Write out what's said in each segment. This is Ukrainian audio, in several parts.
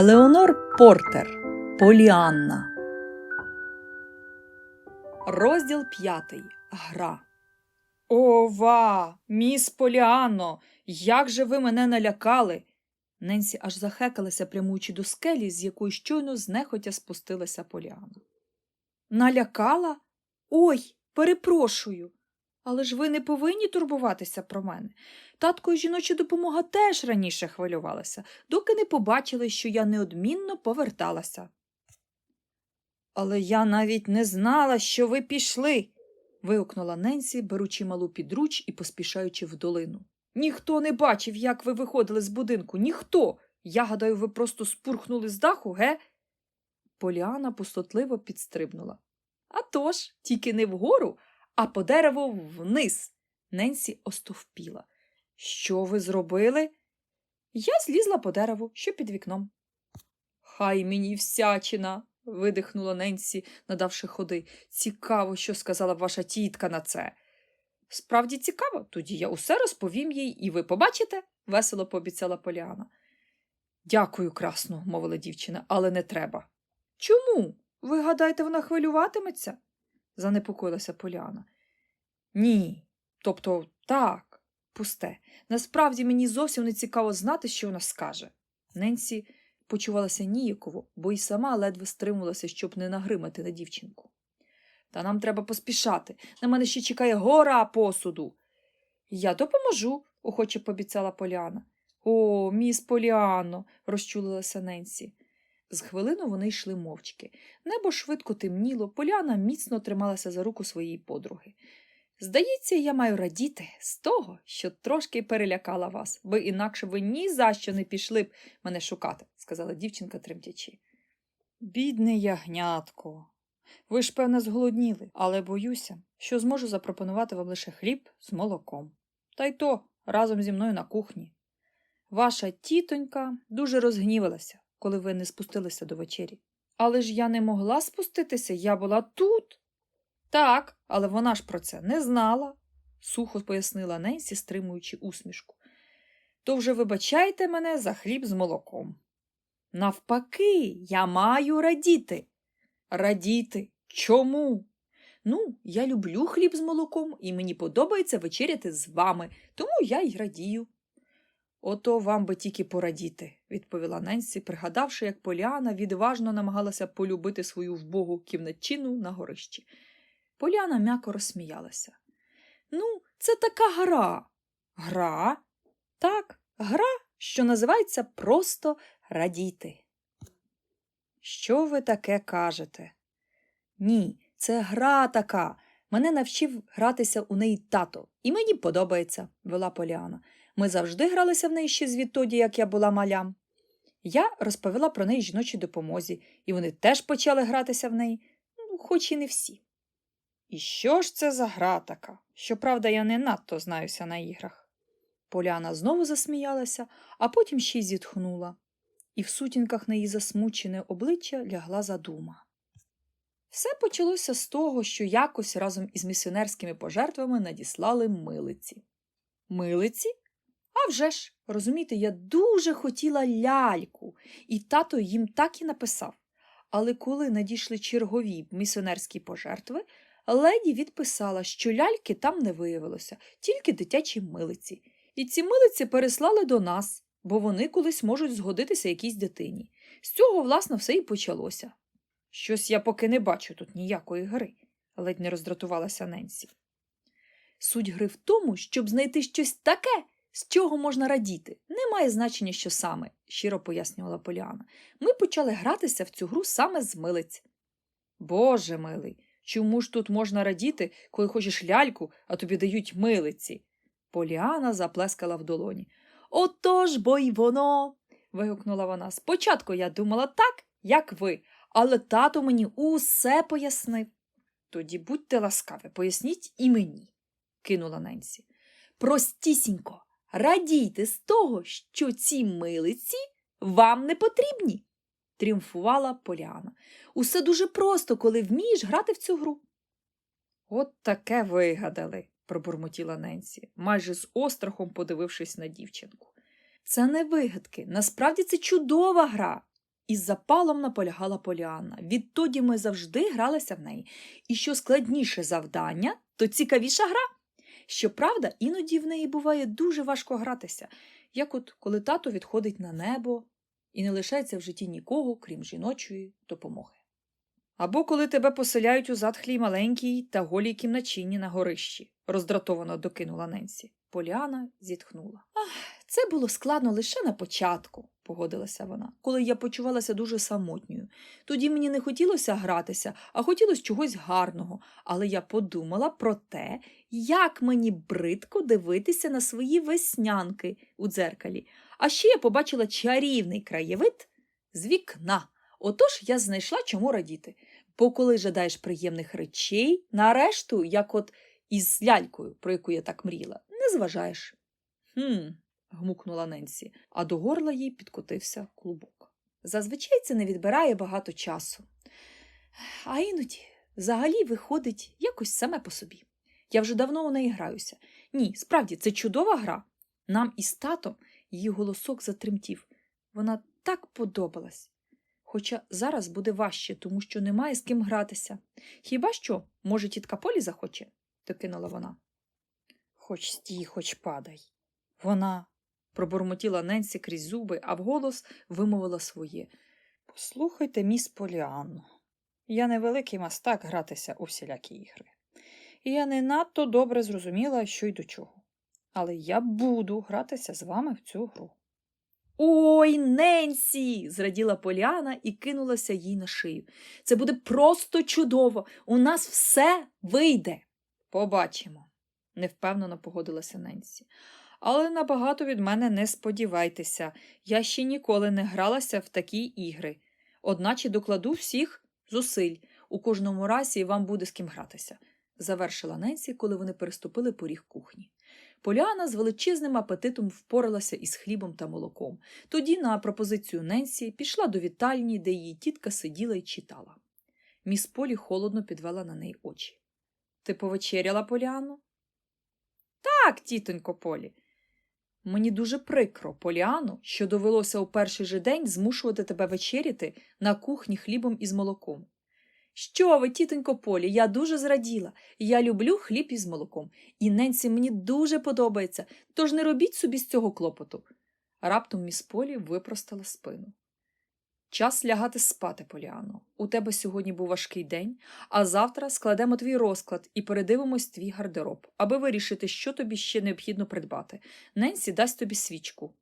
Елеонор Портер Поліанна. Розділ п'ятий. Гра. Ова, міс Поліанно, як же ви мене налякали. Ненсі аж захекалася, прямуючи до скелі, з якої щойно знехотя спустилася Поліана. Налякала? Ой, перепрошую. Але ж ви не повинні турбуватися про мене. Татко і жіноча допомога теж раніше хвилювалася, доки не побачили, що я неодмінно поверталася. Але я навіть не знала, що ви пішли. вигукнула Ненсі, беручи малу підруч і поспішаючи в долину. Ніхто не бачив, як ви виходили з будинку. Ніхто. Я гадаю, ви просто спурхнули з даху, ге? Поліана пустотливо підстрибнула. «А тож, тільки не вгору, а по дереву вниз. Ненсі остовпіла. Що ви зробили? Я злізла по дереву, що під вікном. Хай мені всячина. видихнула Ненсі, надавши ходи. Цікаво, що сказала ваша тітка на це. Справді цікаво, тоді я усе розповім їй, і ви побачите, весело пообіцяла Поліана. Дякую, красно, мовила дівчина, але не треба. Чому? Ви гадаєте, вона хвилюватиметься? Занепокоїлася Поліана. Ні, тобто так, пусте. Насправді мені зовсім не цікаво знати, що вона скаже. Ненсі почувалася ніяково, бо й сама ледве стримувалася, щоб не нагримати на дівчинку. Та нам треба поспішати. На мене ще чекає гора посуду. Я допоможу, охоче пообіцяла Поліана. О, міс Поліано, розчулилася Ненсі. З хвилину вони йшли мовчки. Небо швидко темніло, Поляна міцно трималася за руку своєї подруги. Здається, я маю радіти з того, що трошки перелякала вас, бо інакше ви ні за що не пішли б мене шукати, сказала дівчинка тремтячи. Бідне ягнятко. Ви ж, певне, зголодніли, але боюся, що зможу запропонувати вам лише хліб з молоком. Та й то разом зі мною на кухні. Ваша тітонька дуже розгнівалася, коли ви не спустилися до вечері. Але ж я не могла спуститися, я була тут. Так, але вона ж про це не знала, сухо пояснила Ненсі, стримуючи усмішку. То вже вибачайте мене за хліб з молоком. Навпаки, я маю радіти. Радіти? Чому? Ну, я люблю хліб з молоком, і мені подобається вечеряти з вами, тому я й радію. Ото вам би тільки порадіти, відповіла Ненсі, пригадавши, як Поліана відважно намагалася полюбити свою вбогу кімнатчину на горищі. Поляна м'яко розсміялася. Ну, це така гра. Гра? Так, гра, що називається просто радіти. Що ви таке кажете? Ні, це гра така. Мене навчив гратися у неї тато, і мені подобається, вела Поліана. Ми завжди гралися в неї ще звідтоді, як я була малям. Я розповіла про неї жіночій допомозі, і вони теж почали гратися в неї, ну, хоч і не всі. І що ж це за гра така? Щоправда, я не надто знаюся на іграх. Поляна знову засміялася, а потім ще й зітхнула, і в сутінках на її засмучене обличчя лягла задума. Все почалося з того, що якось разом із місіонерськими пожертвами надіслали милиці. Милиці? А вже ж, розумієте, я дуже хотіла ляльку, і тато їм так і написав. Але коли надійшли чергові місіонерські пожертви, леді відписала, що ляльки там не виявилося, тільки дитячі милиці. І ці милиці переслали до нас, бо вони колись можуть згодитися якійсь дитині. З цього, власне, все і почалося. Щось я поки не бачу тут ніякої гри, ледь не роздратувалася Ненсі. Суть гри в тому, щоб знайти щось таке, з чого можна радіти. Немає значення, що саме, щиро пояснювала Поліана. Ми почали гратися в цю гру саме з милиць. Боже милий, чому ж тут можна радіти, коли хочеш ляльку, а тобі дають милиці? Поліана заплескала в долоні. Отож бо й воно. вигукнула вона. Спочатку я думала так, як ви, але тато мені усе пояснив. Тоді будьте ласкаві, поясніть і мені, кинула Ненсі. Простісінько, радійте з того, що ці милиці вам не потрібні, тріумфувала Поліана. Усе дуже просто, коли вмієш грати в цю гру. От таке вигадали, пробурмотіла Ненсі, майже з острахом подивившись на дівчинку. Це не вигадки, насправді це чудова гра. із запалом наполягала Поліанна. Відтоді ми завжди гралися в неї. І що складніше завдання, то цікавіша гра. Щоправда, іноді в неї буває дуже важко гратися, як от коли тато відходить на небо і не лишається в житті нікого, крім жіночої допомоги. Або коли тебе поселяють у затхлій маленькій та голій кімначині на горищі, роздратовано докинула Ненсі. Поліана зітхнула. Ах, це було складно лише на початку, погодилася вона, коли я почувалася дуже самотньою. Тоді мені не хотілося гратися, а хотілося чогось гарного. Але я подумала про те, як мені бридко дивитися на свої веснянки у дзеркалі. А ще я побачила чарівний краєвид з вікна. Отож я знайшла чому радіти. Бо коли жадаєш приємних речей, нарешту, як от із лялькою, про яку я так мріяла, не зважаєш. Хм, гмукнула Ненсі, а до горла їй підкотився клубок. Зазвичай це не відбирає багато часу. А іноді взагалі виходить якось саме по собі. Я вже давно у неї граюся. Ні, справді, це чудова гра. Нам із татом її голосок затремтів. Вона так подобалась. Хоча зараз буде важче, тому що немає з ким гратися. Хіба що, може, тітка Полі захоче? докинула вона. Хоч стій, хоч падай. Вона пробурмотіла Ненсі крізь зуби, а вголос вимовила своє. Послухайте, міс Поліанно, я не великий мастак гратися у всілякі ігри. І я не надто добре зрозуміла, що й до чого. Але я буду гратися з вами в цю гру. Ой, Ненсі. зраділа Поліана і кинулася їй на шию. Це буде просто чудово. У нас все вийде. Побачимо, невпевнено погодилася Ненсі. Але набагато від мене не сподівайтеся, я ще ніколи не гралася в такі ігри. Одначе докладу всіх зусиль. У кожному разі вам буде з ким гратися, завершила Ненсі, коли вони переступили поріг кухні. Поляна з величезним апетитом впоралася із хлібом та молоком. Тоді, на пропозицію Ненсі, пішла до вітальні, де її тітка сиділа і читала. Міс Полі холодно підвела на неї очі. Ти повечеряла, Поліано? Так, тітонько Полі. Мені дуже прикро, Поліано, що довелося у перший же день змушувати тебе вечеряти на кухні хлібом із молоком. Що ви, тітонько Полі, я дуже зраділа. Я люблю хліб із молоком, і Ненсі мені дуже подобається, тож не робіть собі з цього клопоту. Раптом міс Полі випростала спину. Час лягати спати, Поліано. У тебе сьогодні був важкий день, а завтра складемо твій розклад і передивимось твій гардероб, аби вирішити, що тобі ще необхідно придбати. Ненсі дасть тобі свічку.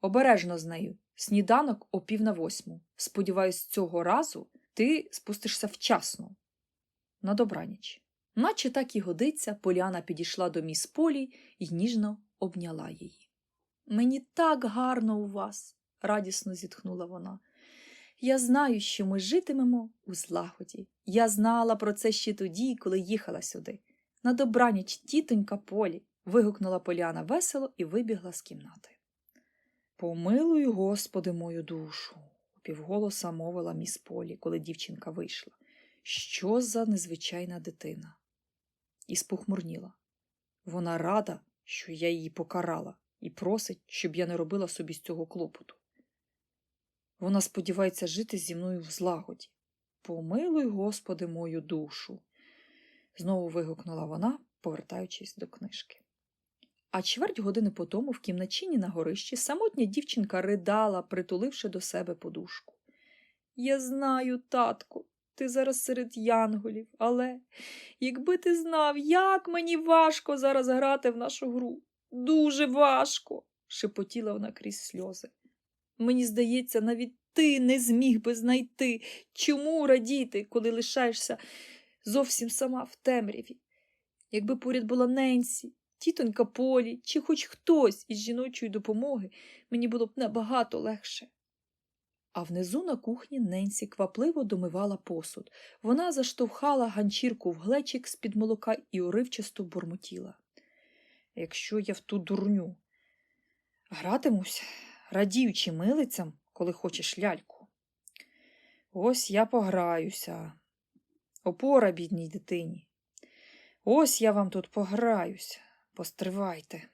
Обережно з нею. Сніданок о пів на восьму. Сподіваюсь, цього разу ти спустишся вчасно. На добраніч. Наче так і годиться, Поліана підійшла до міс Полі і ніжно обняла її. Мені так гарно у вас, радісно зітхнула вона. Я знаю, що ми житимемо у злагоді. Я знала про це ще тоді, коли їхала сюди. На добраніч, тітонька Полі. вигукнула Поліана весело і вибігла з кімнати. Помилуй, Господи, мою душу, упівголоса мовила міс Полі, коли дівчинка вийшла. Що за незвичайна дитина? І спохмурніла. Вона рада, що я її покарала, і просить, щоб я не робила собі з цього клопоту. Вона сподівається жити зі мною в злагоді. Помилуй, Господи, мою душу. знову вигукнула вона, повертаючись до книжки. А чверть години по тому в кімначині на горищі самотня дівчинка ридала, притуливши до себе подушку. Я знаю, татку, ти зараз серед янголів, але якби ти знав, як мені важко зараз грати в нашу гру. Дуже важко, шепотіла вона крізь сльози. Мені здається, навіть ти не зміг би знайти, чому радіти, коли лишаєшся зовсім сама в темряві. Якби поряд була Ненсі, тітонька Полі чи хоч хтось із жіночої допомоги, мені було б набагато легше. А внизу на кухні Ненсі квапливо домивала посуд. Вона заштовхала ганчірку в глечик з-під молока і уривчасто бурмотіла. Якщо я в ту дурню гратимусь, радіючи милицям, коли хочеш ляльку. Ось я пограюся. Опора, бідній дитині. Ось я вам тут пограюся. Постривайте.